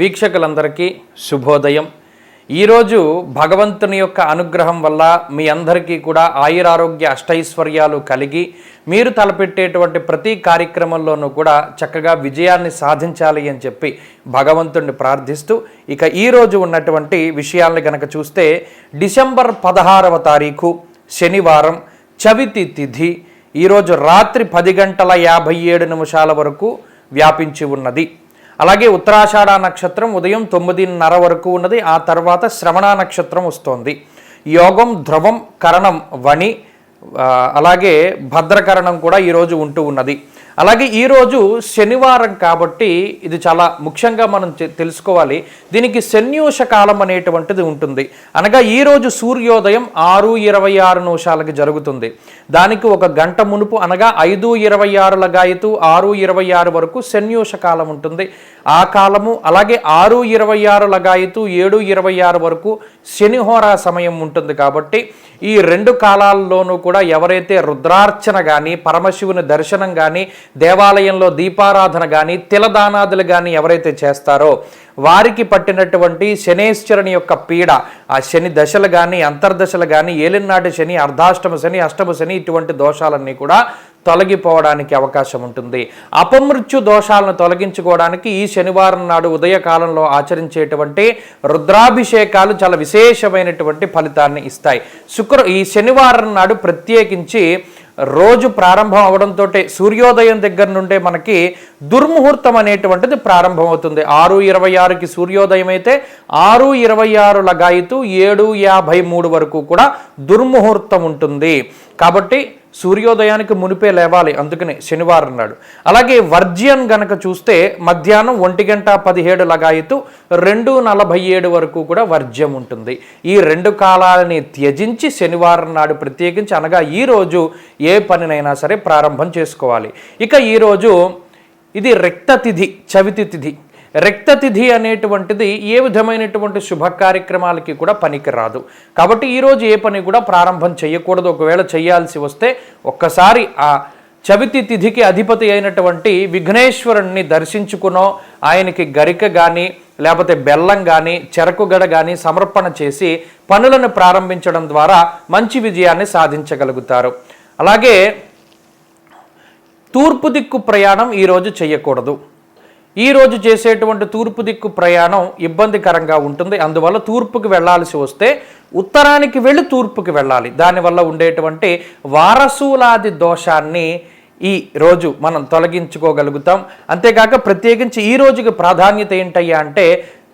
వీక్షకులందరికీ శుభోదయం. ఈరోజు భగవంతుని యొక్క అనుగ్రహం వల్ల మీ అందరికీ కూడా ఆయురారోగ్య అష్టైశ్వర్యాలు కలిగి మీరు తలపెట్టేటువంటి ప్రతి కార్యక్రమంలోనూ కూడా చక్కగా విజయాన్ని సాధించాలి అని చెప్పి భగవంతుణ్ణి ప్రార్థిస్తూ ఇక ఈరోజు ఉన్నటువంటి విషయాల్ని గనక చూస్తే డిసెంబర్ పదహారవ తారీఖు శనివారం చవితి తిథి ఈరోజు రాత్రి పది గంటల యాభై ఏడు నిమిషాల వరకు వ్యాపించి ఉన్నది. అలాగే ఉత్తరాషాఢ నక్షత్రం ఉదయం తొమ్మిదిన్నర వరకు ఉన్నది. ఆ తర్వాత శ్రవణ నక్షత్రం వస్తోంది. యోగం ధ్రువం కరణం వణి అలాగే భద్రకరణం కూడా ఈరోజు ఉంటూ ఉన్నది. అలాగే ఈరోజు శనివారం కాబట్టి ఇది చాలా ముఖ్యంగా మనం తెలుసుకోవాలి. దీనికి శన్యూష కాలం అనేటువంటిది ఉంటుంది. అనగా ఈరోజు సూర్యోదయం ఆరు ఇరవై ఆరు నిమిషాలకి జరుగుతుంది. దానికి ఒక గంట మునుపు అనగా ఐదు ఇరవై ఆరు గాయతు ఆరు ఇరవై ఆరు వరకు శన్యూష కాలం ఉంటుంది. ఆ కాలము అలాగే ఆరు ఇరవై ఆరు లగాయతు ఏడు ఇరవై ఆరు వరకు శనిహోరా సమయం ఉంటుంది కాబట్టి ఈ రెండు కాలాల్లోనూ కూడా ఎవరైతే రుద్రార్చన కానీ పరమశివుని దర్శనం కానీ దేవాలయంలో దీపారాధన కానీ తిలదానాదులు కానీ ఎవరైతే చేస్తారో వారికి పట్టినటువంటి శనేశ్వరుని యొక్క పీడ ఆ శని దశలు కానీ అంతర్దశలు కానీ ఏలినాటి శని అర్ధాష్టమ శని అష్టమ శని ఇటువంటి దోషాలన్నీ కూడా తొలగిపోవడానికి అవకాశం ఉంటుంది. అపమృత్యు దోషాలను తొలగించుకోవడానికి ఈ శనివారం నాడు ఉదయకాలంలో ఆచరించేటువంటి రుద్రాభిషేకాలు చాలా విశేషమైనటువంటి ఫలితాన్ని ఇస్తాయి. శుక్ర ఈ శనివారం నాడు ప్రత్యేకించి రోజు ప్రారంభం అవడంతో సూర్యోదయం దగ్గర నుండే మనకి దుర్ముహూర్తం అనేటువంటిది ప్రారంభమవుతుంది. ఆరు ఇరవై ఆరుకి సూర్యోదయం అయితే ఆరు ఇరవై ఆరు లగాయితూ ఏడు యాభై మూడు వరకు కూడా దుర్ముహూర్తం ఉంటుంది. కాబట్టి సూర్యోదయానికి మునిపే లేవాలి అందుకని శనివారం నాడు. అలాగే వర్జ్యం గనక చూస్తే మధ్యాహ్నం ఒంటి గంట పదిహేడు లగాయతు రెండు నలభై ఏడు వరకు కూడా వర్జ్యం ఉంటుంది. ఈ రెండు కాలాలని త్యజించి శనివారం నాడు ప్రత్యేకించి అనగా ఈ రోజు ఏ పనినైనా సరే ప్రారంభం చేసుకోవాలి. ఇక ఈరోజు ఇది రక్తతిథి చవితి తిథి. రక్తతిథి అనేటువంటిది ఏ విధమైనటువంటి శుభ కార్యక్రమాలకి కూడా పనికిరాదు. కాబట్టి ఈరోజు ఏ పని కూడా ప్రారంభం చేయకూడదు ఒకవేళ చేయాల్సి వస్తే ఒక్కసారి ఆ చవితి తిథికి అధిపతి అయినటువంటి విఘ్నేశ్వరుణ్ణి దర్శించుకునో ఆయనకి గరిక కానీ లేకపోతే బెల్లం కానీ చెరకుగడ కానీ సమర్పణ చేసి పనులను ప్రారంభించడం ద్వారా మంచి విజయాన్ని సాధించగలుగుతారు. అలాగే తూర్పు దిక్కు ప్రయాణం ఈరోజు చేయకూడదు ఈరోజు చేసేటువంటి తూర్పు దిక్కు ప్రయాణం ఇబ్బందికరంగా ఉంటుంది. అందువల్ల తూర్పుకి వెళ్ళాల్సి వస్తే ఉత్తరానికి వెళ్ళి తూర్పుకి వెళ్ళాలి. దానివల్ల ఉండేటువంటి వారసూలాది దోషాన్ని ఈ రోజు మనం తొలగించుకోగలుగుతాం. అంతేకాక ప్రత్యేకించి ఈ రోజుకి ప్రాధాన్యత ఏంటయ్యా అంటే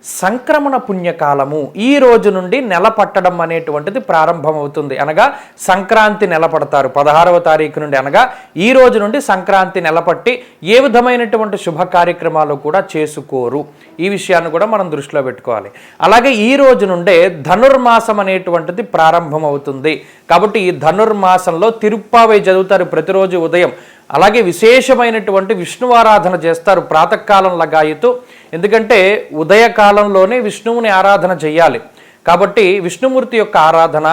సంక్రమణ పుణ్యకాలము. ఈ రోజు నుండి నెల పట్టడం అనేటువంటిది ప్రారంభమవుతుంది. అనగా సంక్రాంతి నెల పడతారు. పదహారవ తారీఖు నుండి అనగా ఈ రోజు నుండి సంక్రాంతి నెలపట్టి ఏ విధమైనటువంటి శుభ కార్యక్రమాలు కూడా చేసుకోరు. ఈ విషయాన్ని కూడా మనం దృష్టిలో పెట్టుకోవాలి. అలాగే ఈ రోజు నుండే ధనుర్మాసం అనేటువంటిది ప్రారంభమవుతుంది. కాబట్టి ఈ ధనుర్మాసంలో తిరుప్పావై చదువుతారు ప్రతిరోజు ఉదయం. అలాగే విశేషమైనటువంటి విష్ణువారాధన చేస్తారు. ప్రాతకాలం లగాయితూ ఎందుకంటే ఉదయకాలంలోనే విష్ణువుని ఆరాధన చేయాలి కాబట్టి విష్ణుమూర్తి యొక్క ఆరాధన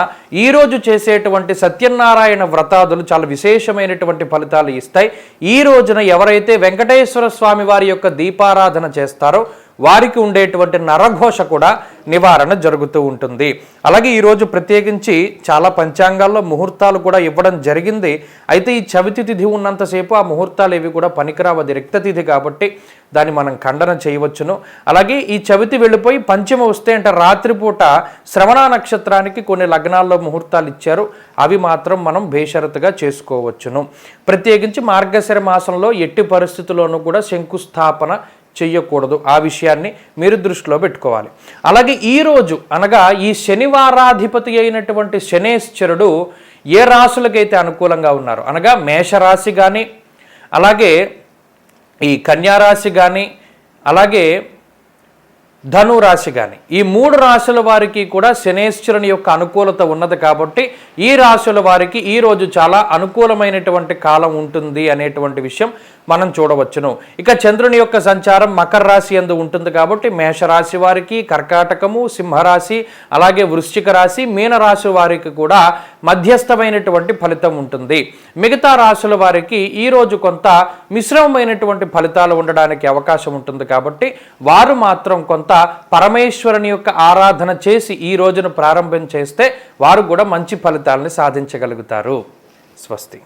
ఈరోజు చేసేటువంటి సత్యనారాయణ వ్రతాదులు చాలా విశేషమైనటువంటి ఫలితాలు ఇస్తాయి. ఈ రోజున ఎవరైతే వెంకటేశ్వర స్వామి వారి యొక్క దీపారాధన చేస్తారో వారికి ఉండేటువంటి నరఘోష కూడా నివారణ జరుగుతూ ఉంటుంది. అలాగే ఈరోజు ప్రత్యేకించి చాలా పంచాంగాల్లో ముహూర్తాలు కూడా ఇవ్వడం జరిగింది. అయితే ఈ చవితి తిథి ఉన్నంతసేపు ఆ ముహూర్తాలు ఏవి కూడా పనికిరావది అది తిథి కాబట్టి దాన్ని మనం ఖండన చేయవచ్చును. అలాగే ఈ చవితి వెళ్ళిపోయి పంచమ వస్తే అంటే రాత్రిపూట శ్రవణ నక్షత్రానికి కొన్ని లగ్నాల్లో ముహూర్తాలు ఇచ్చారు. అవి మాత్రం మనం బేషరతుగా చేసుకోవచ్చును. ప్రత్యేకించి మార్గశిర మాసంలో ఎట్టి పరిస్థితుల్లోనూ కూడా శంకుస్థాపన చెయ్యకూడదు. ఆ విషయాన్ని మీరు దృష్టిలో పెట్టుకోవాలి. అలాగే ఈరోజు అనగా ఈ శనివారాధిపతి అయినటువంటి శనేశ్వరుడు ఏ రాశులకైతే అనుకూలంగా ఉన్నారు అనగా మేషరాశి కానీ అలాగే ఈ కన్యారాశి కానీ అలాగే ధను రాశి కానీ ఈ మూడు రాశుల వారికి కూడా శనేశ్వరుని యొక్క అనుకూలత ఉన్నది కాబట్టి ఈ రాశుల వారికి ఈ రోజు చాలా అనుకూలమైనటువంటి కాలం ఉంటుంది అనేటువంటి విషయం మనం చూడవచ్చును. ఇక చంద్రుని యొక్క సంచారం మకర రాశి ఎందు ఉంటుంది కాబట్టి మేషరాశి వారికి కర్కాటకము సింహరాశి అలాగే వృశ్చిక రాశి మీనరాశి వారికి కూడా మధ్యస్థమైనటువంటి ఫలితం ఉంటుంది. మిగతా రాశుల వారికి ఈ రోజు కొంత మిశ్రమమైనటువంటి ఫలితాలు ఉండడానికి అవకాశం ఉంటుంది కాబట్టి వారు మాత్రం కొంత పరమేశ్వరుని యొక్క ఆరాధన చేసి ఈ రోజును ప్రారంభం చేస్తే వారు కూడా మంచి ఫలితాలని సాధించగలుగుతారు. స్వస్తి.